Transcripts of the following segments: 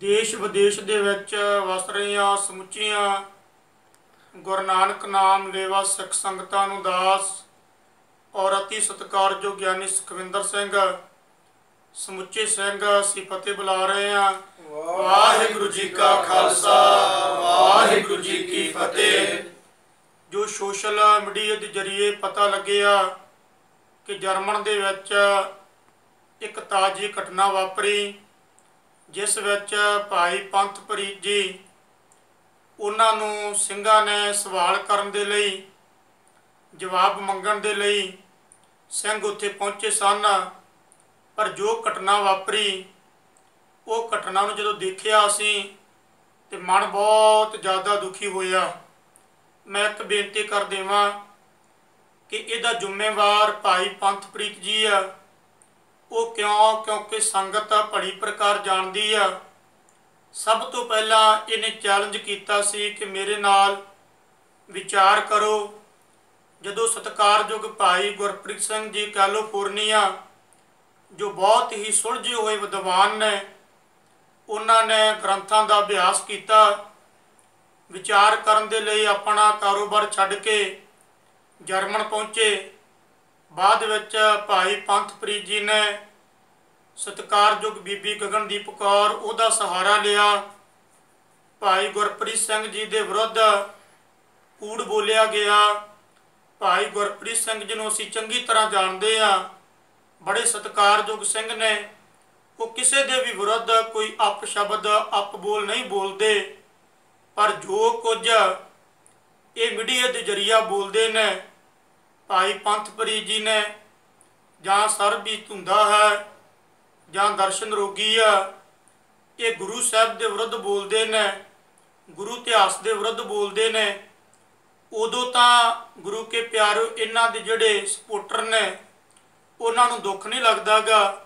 ਦੇਸ਼ ਵਿਦੇਸ਼ ਦੇ ਵਿੱਚ ਵਸ ਰਹੀਆਂ, ਸਮੁੱਚੀਆਂ ਗੁਰੂ ਨਾਨਕ ਨਾਮ ਲੇਵਾ ਸਿੱਖ ਸੰਗਤਾਂ ਨੂੰ ਦਾਸ ਔਰ ਅਤੀ ਸਤਿਕਾਰਯੋਗ ਗਿਆਨੀ ਸੁਖਵਿੰਦਰ ਸਿੰਘ, ਸਮੁੱਚੇ ਸਿੰਘ ਅਸੀਂ ਫਤਿਹ ਬੁਲਾ ਰਹੇ ਹਾਂ। ਵਾਹਿਗੁਰੂ ਜੀ ਕਾ ਖਾਲਸਾ, ਵਾਹਿਗੁਰੂ ਜੀ ਕੀ ਫਤਿਹ। ਜੋ ਸੋਸ਼ਲ ਮੀਡੀਆ ਦੇ ਜ਼ਰੀਏ ਪਤਾ ਲੱਗਿਆ ਕਿ ਜਰਮਨ ਦੇ ਵਿੱਚ ਇੱਕ ਤਾਜੀ ਘਟਨਾ ਵਾਪਰੀ। ਜਿਸ ਵਿੱਚ ਭਾਈ ਪੰਥ ਪ੍ਰੀਤ ਜੀ ਉਹਨਾਂ ਨੂੰ ਸਿੰਘਾਂ ਨੇ ਸਵਾਲ ਕਰਨ ਦੇ ਲਈ, ਜਵਾਬ ਮੰਗਣ ਦੇ ਲਈ ਸਿੰਘ ਉੱਥੇ ਪਹੁੰਚੇ ਸਨ। ਪਰ ਜੋ ਘਟਨਾ ਵਾਪਰੀ, ਉਹ ਘਟਨਾ ਨੂੰ ਜਦੋਂ ਦੇਖਿਆ ਅਸੀਂ ਤੇ ਮਨ ਬਹੁਤ ਜ਼ਿਆਦਾ ਦੁਖੀ ਹੋਇਆ। ਮੈਂ ਇੱਕ ਬੇਨਤੀ ਕਰ ਦੇਵਾਂ ਕਿ ਇਹਦਾ ਜ਼ਿੰਮੇਵਾਰ ਭਾਈ ਪੰਥਪ੍ਰੀਤ ਜੀ ਆ। ਉਹ ਕਿਉਂ? ਕਿਉਂਕਿ ਸੰਗਤ ਭਲੀ ਪ੍ਰਕਾਰ ਜਾਣਦੀ ਆ। ਸਭ ਤੋਂ ਪਹਿਲਾਂ ਇਹਨੇ ਚੈਲੰਜ ਕੀਤਾ ਸੀ ਕਿ ਮੇਰੇ ਨਾਲ ਵਿਚਾਰ ਕਰੋ। ਜਦੋਂ ਸਤਿਕਾਰਯੋਗ ਭਾਈ ਗੁਰਪ੍ਰੀਤ ਸਿੰਘ ਜੀ ਕੈਲੀਫੋਰਨੀਆ, ਜੋ ਬਹੁਤ ਹੀ ਸੁਲਝੇ ਹੋਏ ਵਿਦਵਾਨ ਨੇ, ਉਹਨਾਂ ਨੇ ਗ੍ਰੰਥਾਂ ਦਾ ਅਭਿਆਸ ਕੀਤਾ। ਵਿਚਾਰ ਕਰਨ ਦੇ ਲਈ ਆਪਣਾ ਕਾਰੋਬਾਰ ਛੱਡ ਕੇ ਜਰਮਨ ਪਹੁੰਚੇ। ਬਾਅਦ ਵਿੱਚ ਭਾਈ ਪੰਥਪ੍ਰੀਤ ਜੀ ਨੇ ਸਤਿਕਾਰਯੋਗ ਬੀਬੀ ਗਗਨਦੀਪ ਕੌਰ ਉਹਦਾ ਸਹਾਰਾ ਲਿਆ। ਭਾਈ ਗੁਰਪ੍ਰੀਤ ਸਿੰਘ ਜੀ ਦੇ ਵਿਰੁੱਧ ਕੂੜ ਬੋਲਿਆ ਗਿਆ। ਭਾਈ ਗੁਰਪ੍ਰੀਤ ਸਿੰਘ ਜੀ ਨੂੰ ਅਸੀਂ ਚੰਗੀ ਤਰ੍ਹਾਂ ਜਾਣਦੇ ਆ ਬੜੇ ਸਤਿਕਾਰਯੋਗ ਸਿੰਘ ਨੇ। ਉਹ ਕਿਸੇ ਦੇ ਵੀ ਵਿਰੁੱਧ ਕੋਈ ਅਪ ਸ਼ਬਦ, ਅਪ ਬੋਲ ਨਹੀਂ ਬੋਲਦੇ। ਪਰ ਜੋ ਕੁਝ ਇਹ ਮੀਡੀਆ ਦੇ ਜਰੀਆ ਬੋਲਦੇ ਨੇ ਭਾਈ ਪੰਥਪਰੀ ਜੀ ਨੇ, ਜਾਂ ਸਰਬੀ ਧੁੰਦਾ ਹੈ, ਜਾਂ ਦਰਸ਼ਨ ਰੋਗੀ ਆ ਇਹ ਗੁਰੂ ਸਾਹਿਬ ਦੇ ਵਿਰੁੱਧ ਬੋਲਦੇ ਨੇ, ਗੁਰੂ ਇਤਿਹਾਸ ਦੇ ਵਿਰੁੱਧ ਬੋਲਦੇ ਨੇ, ਉਦੋਂ ਤਾਂ ਗੁਰੂ ਕੇ ਪਿਆਰੋ ਇਹਨਾਂ ਦੇ ਜਿਹੜੇ ਸਪੋਰਟਰ ਨੇ, ਉਹਨਾਂ ਨੂੰ ਦੁੱਖ ਨਹੀਂ ਲੱਗਦਾਗਾ,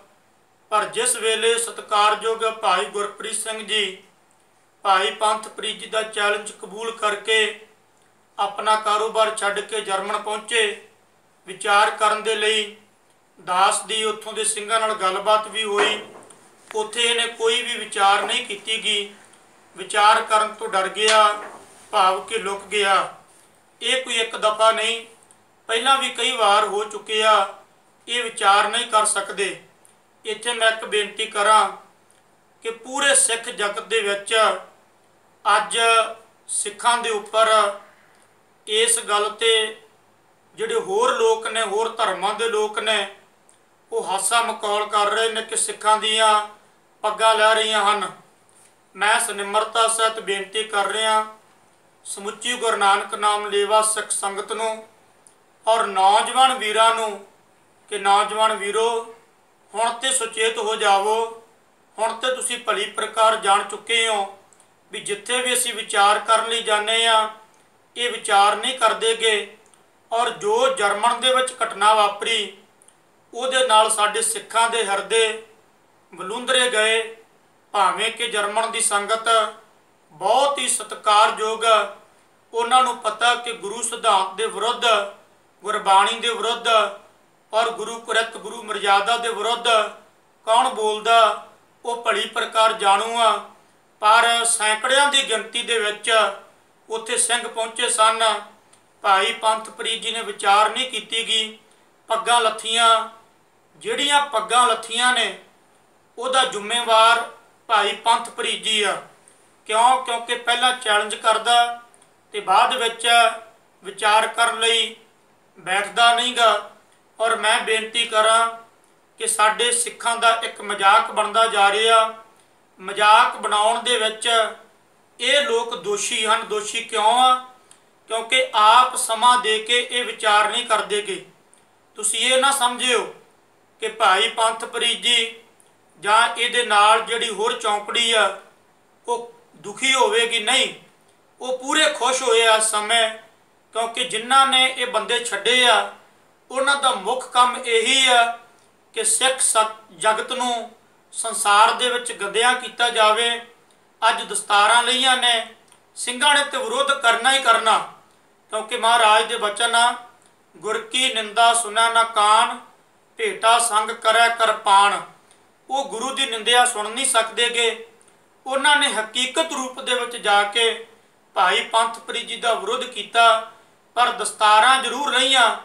ਪਰ ਜਿਸ ਵੇਲੇ ਸਤਿਕਾਰਯੋਗ ਭਾਈ ਗੁਰਪ੍ਰੀਤ ਸਿੰਘ ਜੀ ਭਾਈ ਪੰਥਪ੍ਰੀਤ ਜੀ ਦਾ ਚੈਲੰਜ ਕਬੂਲ ਕਰਕੇ ਆਪਣਾ ਕਾਰੋਬਾਰ ਛੱਡ ਕੇ ਜਰਮਨ ਪਹੁੰਚੇ ਵਿਚਾਰ ਕਰਨ ਦੇ ਲਈ ਦਾਸ ਦੀ ਉੱਥੋਂ ਦੇ ਸਿੰਘਾਂ ਨਾਲ ਗੱਲਬਾਤ ਵੀ ਹੋਈ। ਉੱਥੇ ਇਹਨੇ ਕੋਈ ਵੀ ਵਿਚਾਰ ਨਹੀਂ ਕੀਤੀ ਗਈ ਵਿਚਾਰ ਕਰਨ ਤੋਂ ਡਰ ਗਿਆ, ਭਾਵ ਕਿ ਲੁਕ ਗਿਆ। ਇਹ ਕੋਈ ਇੱਕ ਦਫਾ ਨਹੀਂ, ਪਹਿਲਾਂ ਵੀ ਕਈ ਵਾਰ ਹੋ ਚੁੱਕੇ ਆ, ਇਹ ਵਿਚਾਰ ਨਹੀਂ ਕਰ ਸਕਦੇ। ਇੱਥੇ ਮੈਂ ਇੱਕ ਬੇਨਤੀ ਕਰਾਂ ਕਿ ਪੂਰੇ ਸਿੱਖ ਜਗਤ ਦੇ ਵਿੱਚ ਅੱਜ ਸਿੱਖਾਂ ਦੇ ਉੱਪਰ ਇਸ ਗੱਲ ਤੇ ਜਿਹੜੇ ਹੋਰ ਲੋਕ ਨੇ, ਹੋਰ ਧਰਮਾਂ ਦੇ ਲੋਕ ਨੇ, ਉਹ ਹਾਸਾ ਮਕੌਲ ਕਰ ਰਹੇ ਨੇ ਕਿ ਸਿੱਖਾਂ ਦੀਆਂ ਪੱਗਾਂ ਲੈ ਰਹੀਆਂ ਹਨ। ਮੈਂ ਸਨਿਮਰਤਾ ਸਹਿਤ ਬੇਨਤੀ ਕਰ ਰਿਹਾ, ਸਮੁੱਚੀ ਗੁਰੂ ਨਾਨਕ ਨਾਮ ਲੇਵਾ ਸਿੱਖ ਸੰਗਤ ਨੂੰ ਔਰ ਨੌਜਵਾਨ ਵੀਰਾਂ ਨੂੰ ਕਿ ਨੌਜਵਾਨ ਵੀਰੋ, ਹੁਣ ਤੇ ਸੁਚੇਤ ਹੋ ਜਾਵੋ, ਹੁਣ ਤੇ ਤੁਸੀਂ ਭਲੀ ਪ੍ਰਕਾਰ ਜਾਣ ਚੁੱਕੇ ਹੋ ਵੀ ਜਿੱਥੇ ਵੀ ਅਸੀਂ ਵਿਚਾਰ ਕਰਨ ਲਈ ਜਾਂਦੇ ਆ ਇਹ ਵਿਚਾਰ ਨਹੀਂ ਕਰਦੇਗੇ ਔਰ ਜੋ ਜਰਮਨ ਦੇ ਵਿੱਚ ਘਟਨਾ ਵਾਪਰੀ, ਉਹਦੇ ਨਾਲ ਸਾਡੇ ਸਿੱਖਾਂ ਦੇ ਹਿਰਦੇ ਬਲੁੰਦਰੇ ਗਏ। ਭਾਵੇਂ ਕਿ ਜਰਮਨ ਦੀ ਸੰਗਤ ਬਹੁਤ ਹੀ ਸਤਿਕਾਰਯੋਗ, ਉਹਨਾਂ ਨੂੰ ਪਤਾ ਕਿ ਗੁਰੂ ਸਿਧਾਂਤ ਦੇ ਵਿਰੁੱਧ, ਗੁਰਬਾਣੀ ਦੇ ਵਿਰੁੱਧ ਔਰ ਗੁਰੂ ਕੁਰਤ ਗੁਰੂ ਮਰਜ਼ਾਦਾ ਦੇ ਵਿਰੁੱਧ ਕੌਣ ਬੋਲਦਾ, ਉਹ ਭਲੀ ਪ੍ਰਕਾਰ ਜਾਣੂ ਆ। ਪਰ ਸੈਂਕੜਿਆਂ ਦੀ ਗਿਣਤੀ ਦੇ ਵਿੱਚ ਉੱਥੇ ਸਿੰਘ ਪਹੁੰਚੇ ਸਨ। ਭਾਈ ਪੰਥਪ੍ਰੀਤ ਜੀ ਨੇ ਵਿਚਾਰ ਨਹੀਂ ਕੀਤੀ ਗਈ ਪੱਗਾਂ ਲੱਥੀਆਂ, ਜਿਹੜੀਆਂ ਪੱਗਾਂ ਲੱਥੀਆਂ ਨੇ, ਉਹਦਾ ਜ਼ਿੰਮੇਵਾਰ ਭਾਈ ਪੰਥਪ੍ਰੀਤ ਜੀ ਆ। ਕਿਉਂ? ਕਿਉਂਕਿ ਪਹਿਲਾਂ ਚੈਲੰਜ ਕਰਦਾ ਤੇ ਬਾਅਦ ਵਿੱਚ ਵਿਚਾਰ ਕਰਨ ਲਈ ਬੈਠਦਾ ਨਹੀਂਗਾ ਔਰ ਮੈਂ ਬੇਨਤੀ ਕਰਾਂ ਕਿ ਸਾਡੇ ਸਿੱਖਾਂ ਦਾ ਇੱਕ ਮਜ਼ਾਕ ਬਣਦਾ ਜਾ ਰਿਹਾ। ਮਜ਼ਾਕ ਬਣਾਉਣ ਦੇ ਵਿੱਚ ਇਹ ਲੋਕ ਦੋਸ਼ੀ ਹਨ। ਦੋਸ਼ੀ ਕਿਉਂ ਆ? ਕਿਉਂਕਿ ਆਪ ਸਮਾਂ ਦੇ ਕੇ ਇਹ ਵਿਚਾਰ ਨਹੀਂ ਕਰਦੇਗੇ ਤੁਸੀਂ ਇਹ ਨਾ ਸਮਝਿਓ ਕਿ ਭਾਈ ਪੰਥਪ੍ਰੀਤ ਜੀ ਜਾਂ ਇਹਦੇ ਨਾਲ ਜਿਹੜੀ ਹੋਰ ਚੌਂਕੜੀ ਆ, ਉਹ ਦੁਖੀ ਹੋਵੇਗੀ ਨਹੀਂ, ਉਹ ਪੂਰੇ ਖੁਸ਼ ਹੋਏ ਆ ਸਮੇਂ ਕਿਉਂਕਿ ਜਿਨ੍ਹਾਂ ਨੇ ਇਹ ਬੰਦੇ ਛੱਡੇ ਆ, ਉਹਨਾਂ ਦਾ ਮੁੱਖ ਕੰਮ ਇਹੀ ਆ ਕਿ ਸਿੱਖ ਜਗਤ ਨੂੰ ਸੰਸਾਰ ਦੇ ਵਿੱਚ ਗੰਦਿਆਂ ਕੀਤਾ ਜਾਵੇ। ਅੱਜ ਦਸਤਾਰਾਂ ਲਈਆਂ ਨੇ, ਸਿੰਘਾਂ ਨੇ ਤੇ ਵਿਰੋਧ ਕਰਨਾ ਹੀ ਕਰਨਾ। ਕਿਉਂਕਿ ਮਹਾਰਾਜ ਦੇ ਬਚਨ ਆ, ਗੁਰ ਕੀ ਨਿੰਦਾ ਸੁਨਾ ਨਾ ਕਾਨ ਭੇਟਾ ਸੰਗ ਕਰੈ ਕਰਪਾਨ ਉਹ ਗੁਰੂ ਦੀ ਨਿੰਦਿਆ ਸੁਣ ਨਹੀਂ ਸਕਦੇਗੇ। ਉਹਨਾਂ ਨੇ ਹਕੀਕਤ ਰੂਪ ਦੇ ਵਿੱਚ ਜਾ ਕੇ ਭਾਈ ਪੰਥਪ੍ਰੀ ਜੀ ਦਾ ਵਿਰੋਧ ਕੀਤਾ, ਪਰ ਦਸਤਾਰਾਂ ਜ਼ਰੂਰ ਰਹੀਆਂ,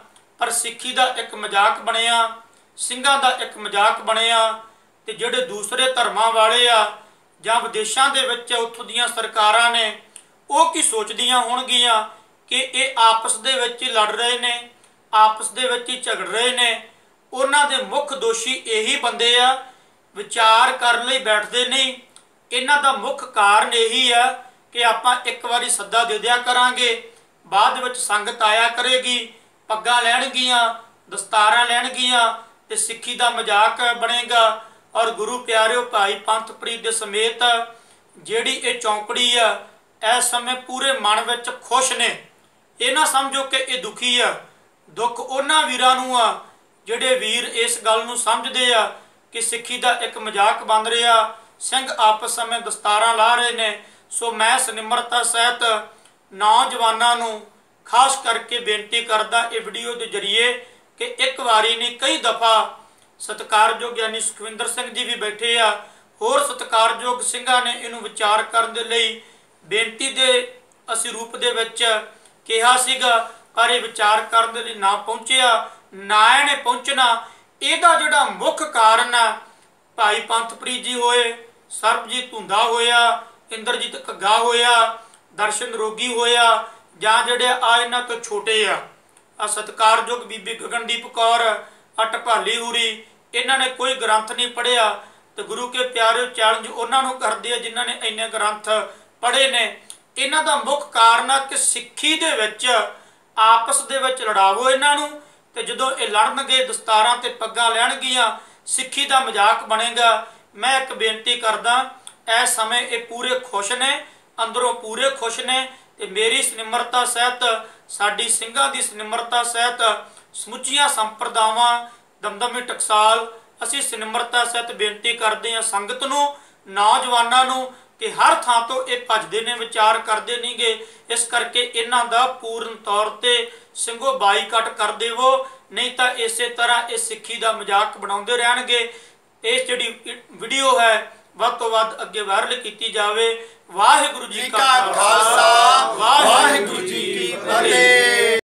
ਪਰ ਸਿੱਖੀ ਦਾ ਇੱਕ ਮਜ਼ਾਕ ਬਣਿਆ, ਸਿੰਘਾਂ ਦਾ ਇੱਕ ਮਜ਼ਾਕ ਬਣਿਆ, ਤੇ ਜਿਹੜੇ ਦੂਸਰੇ ਧਰਮਾਂ ਵਾਲੇ ਆ, ਜਾਂ ਵਿਦੇਸ਼ਾਂ ਦੇ ਵਿੱਚ ਉੱਥੋਂ ਦੀਆਂ ਸਰਕਾਰਾਂ ਨੇ, ਉਹ ਕੀ ਸੋਚਦੀਆਂ ਹੋਣਗੀਆਂ? ਕਿ ਇਹ ਆਪਸ ਦੇ ਵਿੱਚ ਹੀ ਲੜ ਰਹੇ ਨੇ, ਆਪਸ ਦੇ ਵਿੱਚ ਹੀ ਝਗੜ ਰਹੇ ਨੇ। ਉਹਨਾਂ ਦੇ ਮੁੱਖ ਦੋਸ਼ੀ ਇਹੀ ਬੰਦੇ ਆ, ਵਿਚਾਰ ਕਰਨ ਲਈ ਬੈਠਦੇ ਨਹੀਂ ਇਹਨਾਂ ਦਾ ਮੁੱਖ ਕਾਰਨ ਇਹੀ ਆ ਕਿ ਆਪਾਂ ਇੱਕ ਵਾਰੀ ਸੱਦਾ ਦੇ ਦਿਆ ਕਰਾਂਗੇ, ਬਾਅਦ ਵਿੱਚ ਸੰਗਤ ਆਇਆ ਕਰੇਗੀ, ਪੱਗਾਂ ਲੈਣਗੀਆਂ, ਦਸਤਾਰਾਂ ਲੈਣਗੀਆਂ ਤੇ ਸਿੱਖੀ ਦਾ ਮਜ਼ਾਕ ਬਣੇਗਾ। ਔਰ ਗੁਰੂ ਪਿਆਰਿਓ, ਭਾਈ ਪੰਥਪ੍ਰੀਤ ਦੇ ਸਮੇਤ ਜਿਹੜੀ ਇਹ ਚੌਂਕੜੀ ਆ, ਇਸ ਸਮੇਂ ਪੂਰੇ ਮਨ ਵਿੱਚ ਖੁਸ਼ ਨੇ। ਇਹ ਨਾ ਸਮਝੋ ਕਿ ਇਹ ਦੁਖੀ ਆ, ਦੁੱਖ ਉਹਨਾਂ ਵੀਰਾਂ ਨੂੰ ਆ ਜਿਹੜੇ ਵੀਰ ਇਸ ਗੱਲ ਨੂੰ ਸਮਝਦੇ ਆ ਕਿ ਸਿੱਖੀ ਦਾ ਇੱਕ ਮਜ਼ਾਕ ਬਣ ਰਿਹਾ, ਸਿੰਘ ਆਪਸ ਸਮੇਂ ਦਸਤਾਰਾਂ ਲਾ ਰਹੇ ਨੇ, ਸੋ ਮੈਂ ਸਨਿਮਰਤਾ ਸਹਿਤ ਨੌਜਵਾਨਾਂ ਨੂੰ ਖਾਸ ਕਰਕੇ ਬੇਨਤੀ ਕਰਦਾ ਇਹ ਵੀਡੀਓ ਦੇ ਜ਼ਰੀਏ ਕਿ ਇੱਕ ਵਾਰੀ ਨਹੀਂ, ਕਈ ਦਫਾ ਸਤਿਕਾਰਯੋਗ ਗਿਆਨੀ ਸੁਖਵਿੰਦਰ ਸਿੰਘ ਜੀ ਵੀ ਬੈਠੇ ਆ, ਹੋਰ ਸਤਿਕਾਰਯੋਗ ਸਿੰਘਾਂ ਨੇ ਇਹਨੂੰ ਵਿਚਾਰ ਕਰਨ ਦੇ ਲਈ ਬੇਨਤੀ ਦੇ ਅਸੀਂ ਰੂਪ ਦੇ ਵਿੱਚ ਕਿਹਾ ਸੀਗਾ, ਪਰ ਇਹ ਵਿਚਾਰ ਕਰਨ ਦੇ ਲਈ ਨਾ ਪਹੁੰਚਿਆ, ਨਾ ਇਹਨੇ ਪਹੁੰਚਣਾ। ਇਹਦਾ ਜਿਹੜਾ ਮੁੱਖ ਕਾਰਨ ਆ, ਭਾਈ ਪੰਥਪ੍ਰੀਤ ਜੀ ਹੋਏ, ਸਰਬਜੀਤ ਧੁੰਦਾ ਹੋਇਆ, ਇੰਦਰਜੀਤ ਘੱਗਾ ਹੋਇਆ, ਦਰਸ਼ਨ ਰੋਗੀ ਹੋਇਆ, ਜਾਂ ਜਿਹੜੇ ਆ ਇਹਨਾਂ ਤੋਂ ਛੋਟੇ ਆ। ਆ ਸਤਕਾਰਯੋਗ ਬੀਬੀ ਗਗਨਦੀਪ ਕੌਰ ਅਟਭਾਲੀ ਹੁਰੀ, ਇਹਨਾਂ ਨੇ ਕੋਈ ਗ੍ਰੰਥ ਨਹੀਂ ਪੜਿਆ ਤੇ ਗੁਰੂ ਕੇ ਪਿਆਰੇ ਚੈਲੰਜ ਉਹਨਾਂ ਨੂੰ ਕਰਦੇ ਆ ਜਿਨ੍ਹਾਂ ਨੇ ਇੰਨੇ ਗ੍ਰੰਥ ਪੜ੍ਹੇ ਨੇ। ਇਹਨਾਂ ਦਾ ਮੁੱਖ ਕਾਰਨ ਆ ਕਿ ਸਿੱਖੀ ਦੇ ਵਿੱਚ, ਆਪਸ ਦੇ ਵਿੱਚ ਲੜਾਵੋ ਇਹਨਾਂ ਨੂੰ ਤੇ ਜਦੋਂ ਇਹ ਲੜਨਗੇ, ਦਸਤਾਰਾਂ ਤੇ ਪੱਗਾਂ ਲੈਣਗੀਆਂ, ਸਿੱਖੀ ਦਾ ਮਜ਼ਾਕ ਬਣੇਗਾ। ਮੈਂ ਇੱਕ ਬੇਨਤੀ ਕਰਦਾ ਇਸ ਸਮੇਂ ਇਹ ਪੂਰੇ ਖੁਸ਼ ਨੇ, ਅੰਦਰੋਂ ਪੂਰੇ ਖੁਸ਼ ਨੇ ਤੇ ਮੇਰੀ ਸਨਿਮਰਤਾ ਸਹਿਤ, ਸਾਡੀ ਸਿੰਘਾਂ ਦੀ ਸਨਿਮਰਤਾ ਸਹਿਤ ਸਮੁੱਚੀਆਂ ਸੰਪਰਦਾਵਾਂ, ਦਮਦਮੇ ਟਕਸਾਲ, ਅਸੀਂ ਸਨਿਮਰਤਾ ਸਹਿਤ ਬੇਨਤੀ ਕਰਦੇ ਹਾਂ ਸੰਗਤ ਨੂੰ, ਨੌਜਵਾਨਾਂ ਨੂੰ ਕਿ ਹਰ ਥਾਂ ਤੋਂ ਇਹ ਭੱਜਦੇ ਨੇ ਵਿਚਾਰ ਕਰਦੇ ਨਹੀਂਗੇ ਇਸ ਕਰਕੇ ਇਹਨਾਂ ਦਾ ਪੂਰਨ ਤੌਰ ਤੇ ਸਿੰਘੋ ਬਾਈਕਾਟ ਕਰ ਦੇਵੋ ਨਹੀਂ ਤਾਂ ਇਸੇ ਤਰ੍ਹਾਂ ਇਹ ਸਿੱਖੀ ਦਾ ਮਜ਼ਾਕ ਬਣਾਉਂਦੇ ਰਹਿਣਗੇ। ਇਹ ਜਿਹੜੀ ਵੀਡੀਓ ਹੈ ਵੱਧ ਤੋਂ ਵੱਧ ਅੱਗੇ ਵਾਇਰਲ ਕੀਤੀ ਜਾਵੇ। ਵਾਹਿਗੁਰੂ ਜੀ ਕਾ ਖਾਲਸਾ। ਵਾਹਿਗੁਰੂ ਜੀ ਕੀ ਫਤਿਹ।